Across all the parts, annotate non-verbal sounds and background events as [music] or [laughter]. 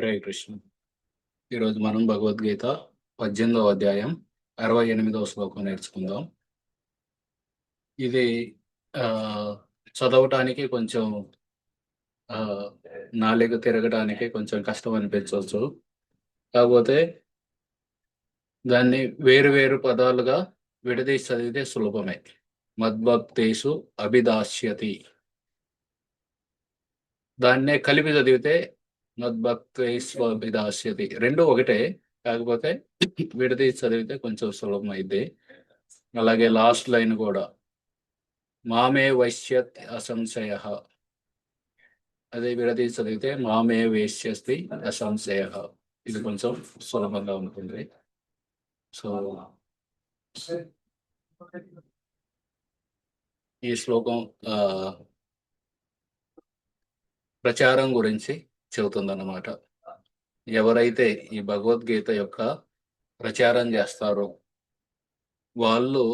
హరే కృష్ణ. ఈరోజు మనం భగవద్గీత పద్దెనిమిదవ అధ్యాయం అరవై ఎనిమిదవ శ్లోకం నేర్చుకుందాం. ఇది ఆ చదవటానికి కొంచెం నాలుగు తిరగటానికి కొంచెం కష్టం అనిపించవచ్చు. కాకపోతే దాన్ని వేరు వేరు పదాలుగా విడదీసి చదివితే సులభమే. మద్భక్తేషు అభిదాస్యతి. దాన్నే కలిపి చదివితే మద్భక్తి రెండు ఒకటే కాకపోతే విడది చదివితే కొంచెం సులభం అయింది అలాగే లాస్ట్ లైన్ కూడా. మామే వైశ్యత్ అసంశయ. అదే విడది చదివితే మామే వేష్యస్తి అసంశయ. ఇది కొంచెం సులభంగా ఉంటుంది. సో ఈ శ్లోకం ప్రచారం గురించి చెబుతుందన్నమాట. ఎవరైతే ఈ భగవద్గీత యొక్క ప్రచారం చేస్తారో వాళ్ళు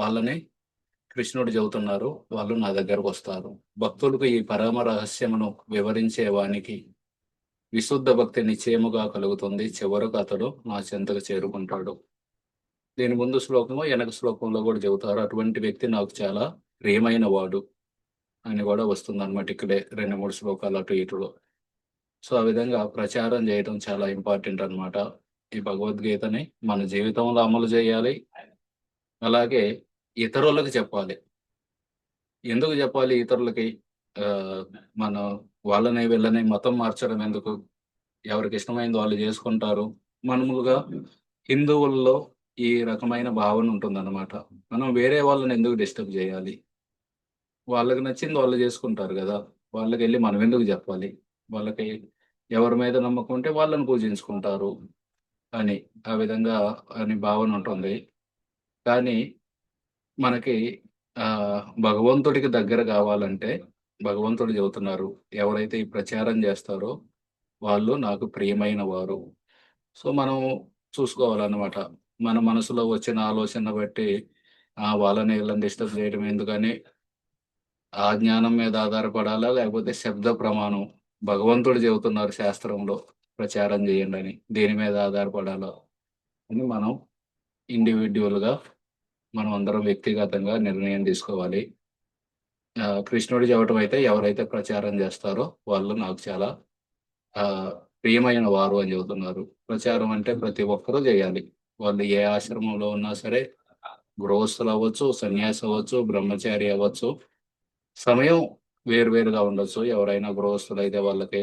వాళ్ళని కృష్ణుడు చెబుతున్నారు వాళ్ళు నా దగ్గరకు వస్తారు. భక్తులకు ఈ పరమ రహస్యమును వివరించే వానికి విశుద్ధ భక్తి నిశ్చయముగా కలుగుతుంది. చివరకు అతడు నా చెంతకు చేరుకుంటాడు. దీని ముందు శ్లోకము వెనక శ్లోకంలో కూడా చెబుతారు. అటువంటి వ్యక్తి నాకు చాలా ప్రియమైన వాడు. అని కూడా వస్తుంది అనమాట ఇక్కడే రెండు మూడు శ్లోకాలు అటు ఇటులో. సో ఆ విధంగా ప్రచారం చేయడం చాలా ఇంపార్టెంట్ అన్నమాట. ఈ భగవద్గీతని మన జీవితంలో అమలు చేయాలి. అలాగే ఇతరులకు చెప్పాలి. ఎందుకు చెప్పాలి ఇతరులకి? మనం మన వాళ్ళని వీళ్ళని మతం మార్చడం ఎందుకు? ఎవరికి ఇష్టమైంది వాళ్ళు చేసుకుంటారు. మనములుగా హిందువుల్లో ఈ రకమైన భావన ఉంటుందన్నమాట. మనం వేరే వాళ్ళని ఎందుకు డిస్టర్బ్ చేయాలి? వాళ్ళకి నచ్చింది వాళ్ళు చేసుకుంటారు కదా. వాళ్ళకి వెళ్ళి మనం ఎందుకు చెప్పాలి? వాళ్ళకి ఎవరి మీద నమ్మకం ఉంటే వాళ్ళని పూజించుకుంటారు అని ఆ విధంగా అని భావన ఉంటుంది. కానీ మనకి భగవంతుడికి దగ్గర కావాలంటే భగవంతుడు చెబుతున్నారు ఎవరైతే ఈ ప్రచారం చేస్తారో వాళ్ళు నాకు ప్రియమైన వారు. సో మనం చూసుకోవాలన్నమాట. మన మనసులో వచ్చిన ఆలోచన బట్టి వాళ్ళని వీళ్ళని డిస్టర్బ్ చేయడం ఎందుకని ఆ జ్ఞానం మీద ఆధారపడాలా? లేకపోతే శబ్ద ప్రమాణం? భగవంతుడు చెబుతున్నారు శాస్త్రంలో ప్రచారం చేయండి అని దేని మీద ఆధారపడాలో? అని మనం ఇండివిజువల్గా మనం అందరం వ్యక్తిగతంగా నిర్ణయం తీసుకోవాలి. కృష్ణుడు చెప్పటం అయితే ఎవరైతే ప్రచారం చేస్తారో వాళ్ళు నాకు చాలా ప్రియమైన వారు అని చెబుతున్నారు. ప్రచారం అంటే ప్రతి ఒక్కరూ చేయాలి. వాళ్ళు ఏ ఆశ్రమంలో ఉన్నా సరే గృహస్థులు అవ్వచ్చు సన్యాసి అవ్వచ్చు బ్రహ్మచారి అవ్వచ్చు సమయం వేరువేరుగా ఉండొచ్చు. ఎవరైనా గృహస్థులు అయితే వాళ్ళకి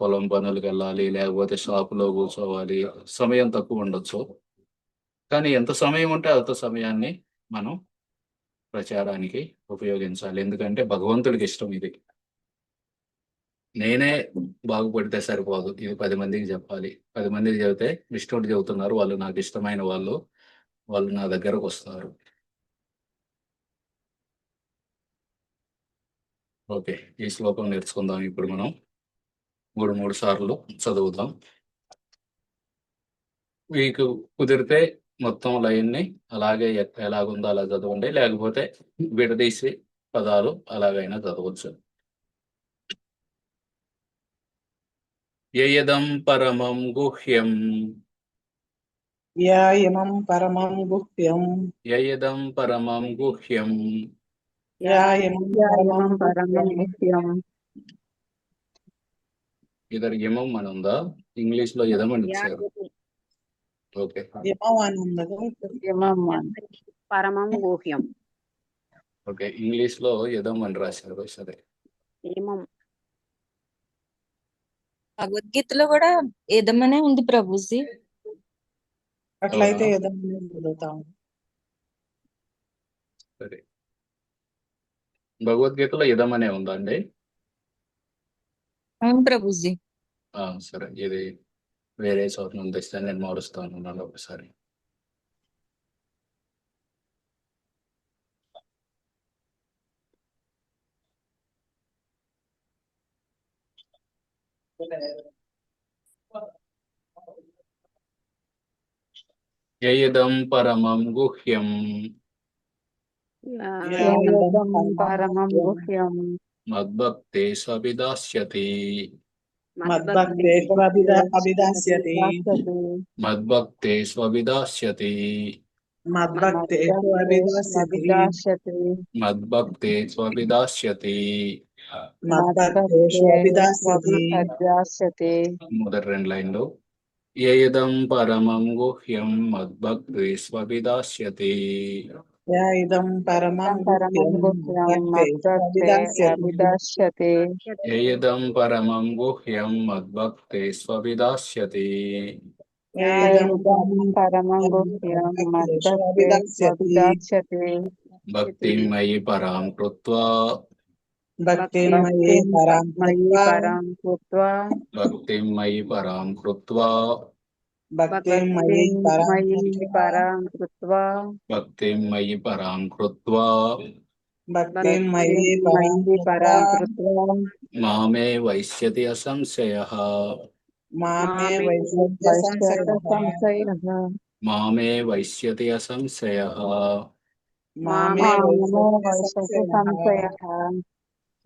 పొలం పనులకు వెళ్ళాలి లేకపోతే షాపులో కూర్చోవాలి సమయం తక్కువ ఉండొచ్చు. కానీ ఎంత సమయం ఉంటే అంత సమయాన్ని మనం ప్రచారానికి ఉపయోగించాలి. ఎందుకంటే భగవంతుడికి ఇష్టం ఇది. నేనే బాగుపడితే సరిపోదు. ఇది పది మందికి చెప్పాలి. పది మందికి చెబితే విష్ణుడు చెబుతున్నారు వాళ్ళు నాకు ఇష్టమైన వాళ్ళు వాళ్ళు నా దగ్గరకు వస్తారు. ఓకే ఈ శ్లోకం నేర్చుకుందాం ఇప్పుడు మనం. మూడు మూడు సార్లు చదువుదాం. మీకు కుదిరితే మొత్తం లైన్ని అలాగే ఎలాగుందో అలా చదవండి. లేకపోతే విడదీసి పదాలు అలాగైనా చదవచ్చు. యయదం పరమం గుహ్యం. యాయమం పరమం గుహ్యం. యయదం పరమం గుహ్యం. ఇద్దరు యమం అని ఉందా? ఇంగ్లీష్లో యదం అని ఇచ్చారు. ఓకే. పరమం [laughs] గుహ్యం. ఇంగ్లీష్లో యదం అని రాశారు సరే. భగవద్గీతలో కూడా ఏదమనే ఉంది ప్రభుజీ. అట్లయితే సరే. భగవద్గీతలో యదం అనే ఉందా అండి అవును ప్రభుజీ ఆ, సరే ఇది వేరే చోట నుండి తెస్తే నేను మారుస్తాను నన్ను ఒకసారి యయదం పరమం గుహ్యం యాయదం పరమం గుహ్యం మద్భక్తే సవిదాస్యతి మద్భక్తేషు అభిదా అభిదాస్యతి మద్భక్తే స్వవిదాస్యతి మద్భక్తేషు అభిదాస్యతి మద్భక్తే స్వవిదాస్యతి మద్భక్తేషు అభిదాస్యతి మొదటి రెండు లైన్లు ఏదం పరమం గుహ్యం మద్భక్తి స్వవిదాస్యతి యా ఇదం పరమం గుహ్యం మద్భక్తేషు అభిదాస్యతి ఏదం పరమం గుహ్యం మద్భక్తే స్వవిదాస్యతి యా ఇదం పరమం గుహ్యం మద్భక్తేషు అభిదాస్యతి భక్తిం మయి పరాం కృత్వా భక్తిం మయి పరాం కృత్వా భక్తిం మయి పరాం కృత్వా. భక్తిం మయి పరాం కృత్వా. భక్తిం మయి పరాం పరాం కృత్వా. మామే వైశ్యతి అసంశయ. మామే వైశ్య సంశయః. మామే వైశ్యతి అసంశయ. మామే వైశ్య సంశయః.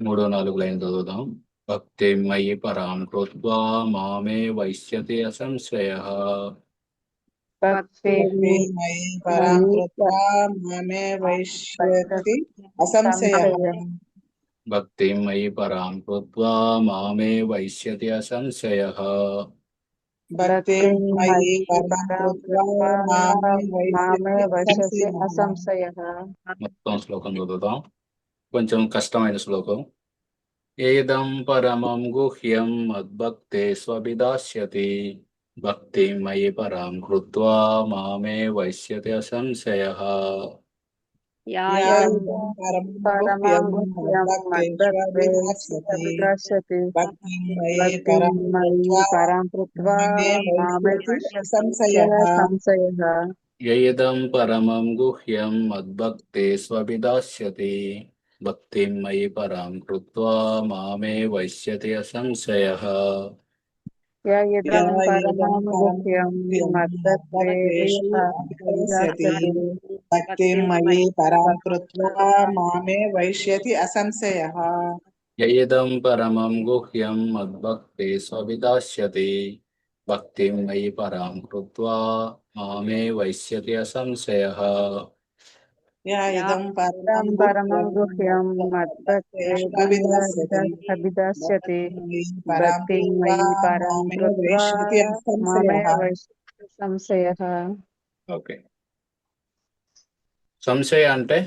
మూడో నాలుగు లైన్ చదువుదాం. భక్తిం మయి పరాం కృత్వా మామే వైశ్యతి అసంశయ భక్తిం మయి పరాం కృత్వా మామే వైశ్యతి అసంశయః భక్తిం మయి పరాం కృత్వా మామే వైశ్యతి అసంశయ భక్తిం మయి పరాం కృత్వా మామే వైశ్యతి అసంశయః మొత్తం శ్లోకం చదువుదాం. కొంచెం కష్టమైన శ్లోకం. ఏదం పరమం గుహ్యం మద్భక్తే స్వవిదాస్యతి భక్తిం మయి పరాం కృత్వా మామే వైశ్యతి అసంశయ యాయం పరమం గుహ్యం మద్భక్తేషు అభిదాస్యతి భక్తిం మయి పరాం కృత్వా మామే వైశ్యతి సంశయః యదం పరమం గుహ్యం మద్భక్తే స్వవిదాస్యతి భక్తిం మయి పరాం కృత్వా మామే వైశ్యతి అసంశయ ఇదం పరమం గుహ్యం మద్భక్తేషు అభిదాస్యతి భక్తిం మయి అభిదాస్యతి భక్తిం మయి పరాం కృత్వా మామే వైశ్యతి సంశయః ఓకే సంశయ అంటే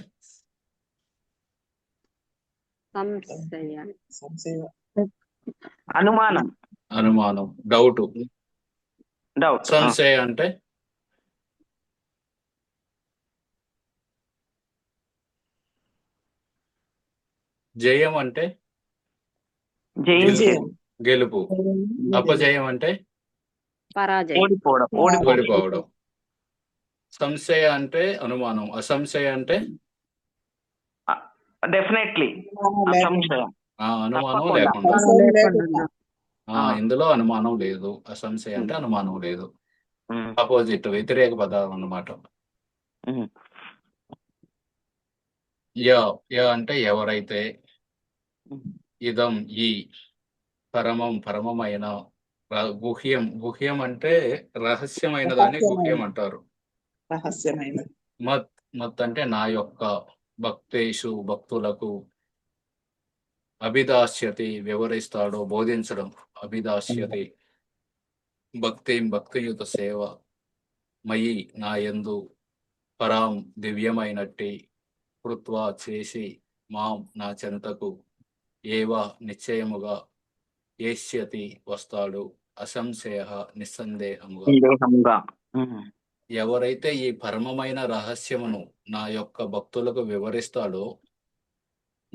సంశయ సంశయ అనుమానం అనుమానం డౌట్ డౌట్ సంశయ అంటే జయం అంటే? గెలుపు. అపజయం అంటే? పరాజయం. ఓడిపోవడం సంశయ అంటే అనుమానం. అసంశయ అంటే? డెఫినెట్లీ. అనుమానం. లేకుండా. ఇందులో అనుమానం లేదు. అసంశయ అంటే అనుమానం లేదు. ఆపోజిట్ వ్యతిరేక పదాలు అన్నమాట. య అంటే ఎవరైతే ఇదం ఈ పరమం పరమమైన గుహ్యం. గుహ్యం అంటే రహస్యమైన దాన్ని గుహ్యం అంటారు. రహస్యమైనది. మత్ మత్ అంటే నా యొక్క భక్తేషు భక్తులకు అభిదాస్యతి వివరిస్తాడో బోధించడం. అభిదాస్యతి. భక్తి భక్తియుత సేవ. మయి నా యందు పరాం దివ్యమైనట్టి. కృత్వా చేసి మాం నా చెంతకు. ఏవ నిశ్చయముగా ఏష్యతి వస్తాడు అసంశయ నిస్సందేహముగా. ఎవరైతే ఈ పరమమైన రహస్యమును నా యొక్క భక్తులకు వివరిస్తాడో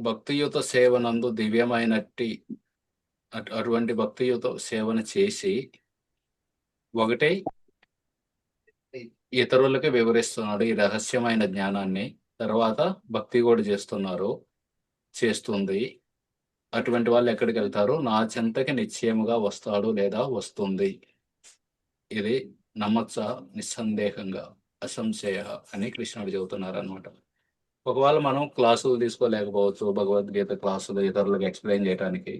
భక్తియుత సేవనందు దివ్యమైనట్టి అటు- అటువంటి భక్తియుత సేవను చేసి ఒకటే ఇతరులకి వివరిస్తున్నాడు ఈ రహస్యమైన జ్ఞానాన్ని. తర్వాత భక్తి కూడా చేస్తున్నారు చేస్తుంది. అటువంటి వాళ్ళు ఎక్కడికి వెళ్తారు? నా చెంతకి నిశ్చయముగా వస్తాడు లేదా వస్తుంది. ఇది నమ్మచ్చ నిస్సందేహంగా అసంశయ అని కృష్ణుడు చెబుతున్నారు అనమాట ఒకవేళ మనం క్లాసులు తీసుకోలేకపోవచ్చు భగవద్గీత క్లాసులు ఇతరులకు ఎక్స్ప్లెయిన్ చేయడానికి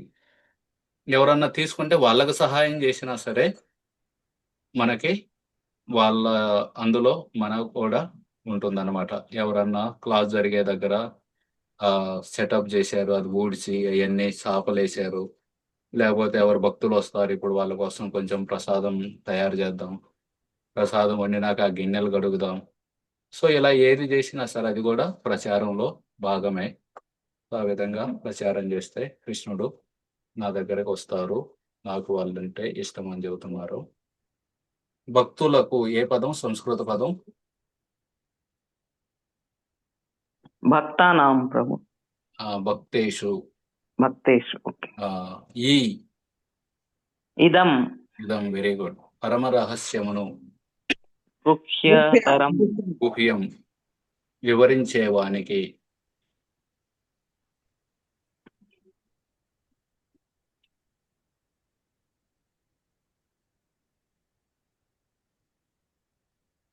ఎవరన్నా తీసుకుంటే వాళ్ళకు సహాయం చేసినా సరే మనకి వాళ్ళ అందులో మనకు కూడా ఉంటుందన్నమాట. ఎవరన్నా క్లాస్ జరిగే దగ్గర సెటప్ చేశారు అది ఊడ్చి అవన్నీ సాపలేశారు. లేకపోతే ఎవరు భక్తులు వస్తారు ఇప్పుడు వాళ్ళ కోసం కొంచెం ప్రసాదం తయారు చేద్దాం. ప్రసాదం వండినాక ఆ గిన్నెలు కడుగుదాం. సో ఇలా ఏది చేసినా సరే అది కూడా ప్రచారంలో భాగమే. సో ఆ విధంగా ప్రచారం చేస్తే కృష్ణుడు నా దగ్గరకు వస్తారు. నాకు వాళ్ళంటే ఇష్టం అని చెబుతున్నారు. భక్తులకు ఏ పదం? సంస్కృత పదం? భక్తానాం ప్రభు. భక్తేషు. భక్తేషు ఈ. ఇదం. ఇదం వెరీ గుడ్. పరమ రహస్యమును. గుహ్యతరం గుహ్యం వివరించేవానికి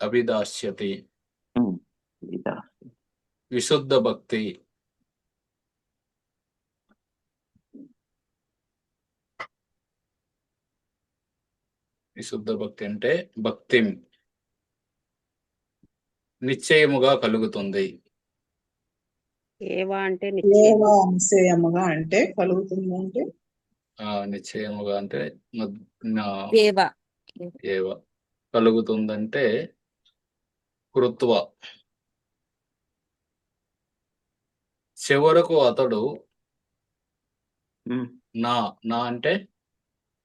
అభిదాస్యతి. విశుద్ధ భక్తి. విశుద్ధ భక్తి అంటే భక్తి. నిశ్చయముగా కలుగుతుంది. ఏవా అంటే నిశ్చయముగా అంటే కలుగుతుంది అంటే? ఆ నిశ్చయముగా అంటే ఏవ? కలుగుతుందంటే కృత్వ. చివరకు అతడు. నా నా అంటే?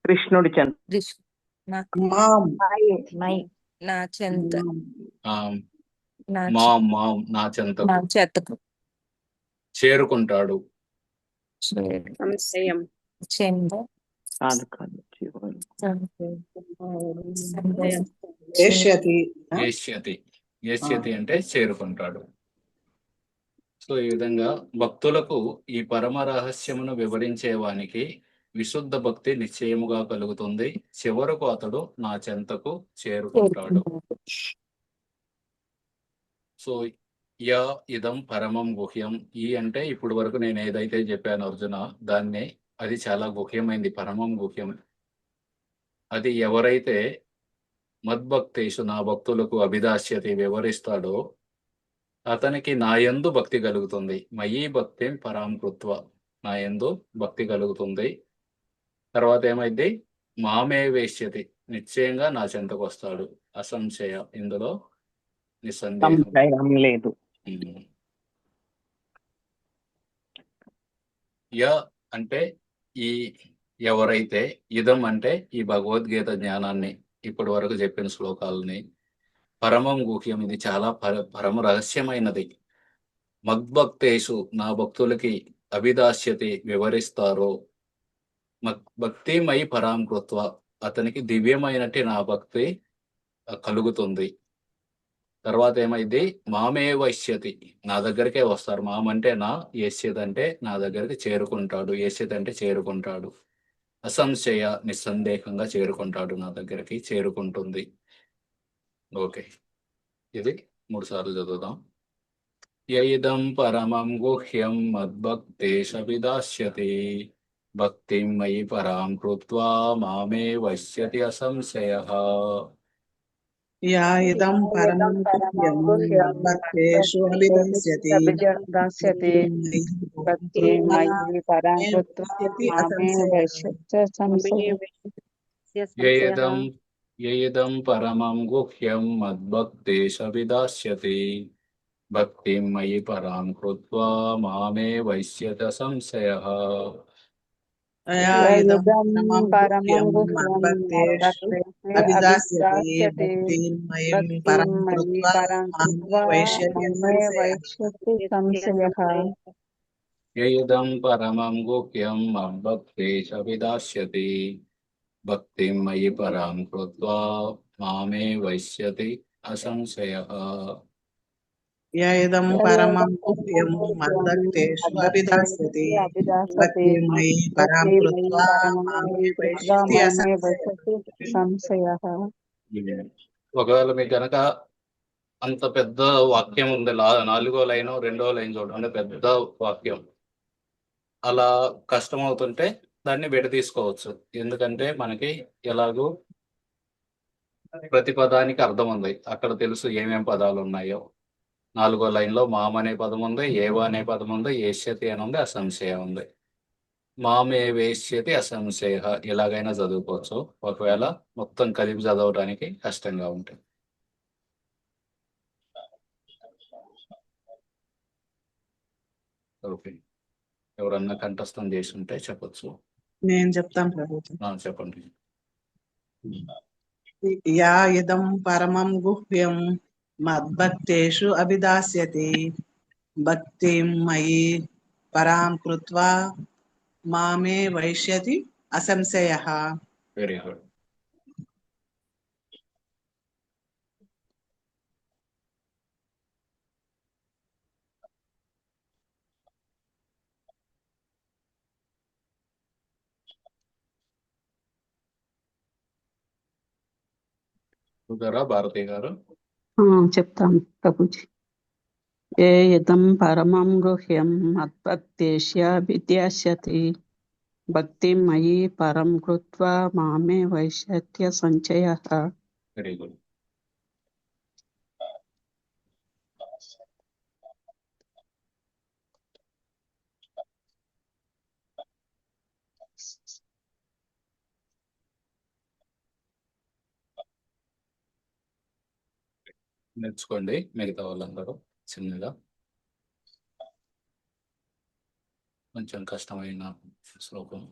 కృష్ణుడి నా చెంత. ఆ, నా. మా మా. నా చెంతకు. నా చెత్తకు చేరుకుంటాడు. సంశయం. చెంద కాదు కాదు చివరి. ఏష్యతి. ఏష్యతి. ఏష్యతి అంటే చేరుకుంటాడు. సో ఈ విధంగా భక్తులకు ఈ పరమ రహస్యమును వివరించేవానికి విశుద్ధ భక్తి నిశ్చయముగా కలుగుతుంది. చివరకు అతడు నా చెంతకు చేరుకుంటాడు. సో య ఇదం పరమం గుహ్యం. ఈ అంటే ఇప్పుడు వరకు నేను ఏదైతే చెప్పాను అర్జున దాన్ని అది చాలా గుహ్యమైంది పరమం గుహ్యం. అది ఎవరైతే మద్భక్తేషు నా భక్తులకు అభిదాస్యతి వివరిస్తాడో అతనికి నా యందు భక్తి కలుగుతుంది. మయీ భక్తి పరాం కృత్వ నా యందు భక్తి కలుగుతుంది. తర్వాత ఏమైంది? మామే వేష్యతి. నిశ్చయంగా నా చెంతకు వస్తాడు. అసంశయ. ఇందులో నిస్సందేహం. లేదు. య అంటే ఈ ఎవరైతే ఇదం అంటే ఈ భగవద్గీత జ్ఞానాన్ని ఇప్పటి వరకు చెప్పిన శ్లోకాలని పరమం గుహ్యం. ఇది చాలా పర పరమ రహస్యమైనది. మగ్భక్తేషు నా భక్తులకి అభిదాస్యతి వివరిస్తారో. మక్ భక్తిమై పరాం కృత్వ. అతనికి దివ్యమైనటి నా భక్తి కలుగుతుంది. తర్వాత ఏమైంది? మామే వైశ్యతి. నా దగ్గరికే వస్తారు. మామంటే నా యశ్యత్ అంటే నా దగ్గరికి చేరుకుంటాడు. యశ్యత్ అంటే చేరుకుంటాడు. అసంశయ నిస్సందేహంగా చేరుకుంటాడు నా దగ్గరికి చేరుకుంటుంది. ఓకే ఇది మూడు సార్లు చదువుదాం యయిదం పరమం గుహ్యం మద్భక్తేష విదాస్యతి భక్తిం మయి పరాం కృత్వా మామే వశ్యతి అసంశయ యా ఇదం పరమం గుహ్యం భక్తేషు అభిదస్యతి దాస్యతి భక్తి మయి పరాం కృత్వా మామే వశ్యత్య సంశయం యయిదం యయిదం పరమం గుహ్యం మద్భక్తేష విదాస్యతి భక్తిం మయి పరాం కృత్వా మామే వశ్యత సంశయ యా ఇదం పరమం పరం కృత్వా మామే పరమం గుహ్యం విదాస్యతి భక్తిం మయి పరాం కృత్వా మామే వశ్యతి అసంశయ ఒకవేళ మీకు గనక అంత పెద్ద వాక్యం ఉంది లా నాలుగో లైన్ రెండో లైన్ చూడండి పెద్ద వాక్యం. అలా కష్టం అవుతుంటే దాన్ని విడదీసుకోవచ్చు ఎందుకంటే మనకి ఎలాగో ప్రతి పదానికి అర్థం ఉంది. అక్కడ తెలుసు ఏమేం పదాలు ఉన్నాయో. నాలుగో లైన్లో మామ అనే పదం ఉంది ఏవ అనే పదం ఉంది ఏష్యతి అని ఉంది అసంశయ ఉంది. మామే వేష్యతి అసంశయ ఇలాగైనా చదువుకోవచ్చు. ఒకవేళ మొత్తం కలిపి చదవడానికి కష్టంగా ఉంటుంది. ఓకే. ఎవరన్నా కంఠస్థం చేసి ఉంటే చెప్పొచ్చు. నేను చెప్తాను ప్రభుజీ ఆ, చెప్పండి. యా ఇదం పరమం గుహ్యం మద్భక్తేషు అభిదాస్యతి. భక్తిం మయి పరాం కృత్వా మామే వైష్యతి అసంశయ. వెరీ గుడ్ చూసారా భారతి గారు? చెప్తాను ప్రభుజీ. ఏ ఇదం పరమం గుహ్యం మద్భక్తేష్య విద్యాస్యతి. భక్తి మయి పరం కృత్వా మామే వైశత్య సంచయ. Very good. నేర్చుకోండి మిగతా వాళ్ళందరూ చిన్నగా. కొంచెం కష్టమైన శ్లోకం.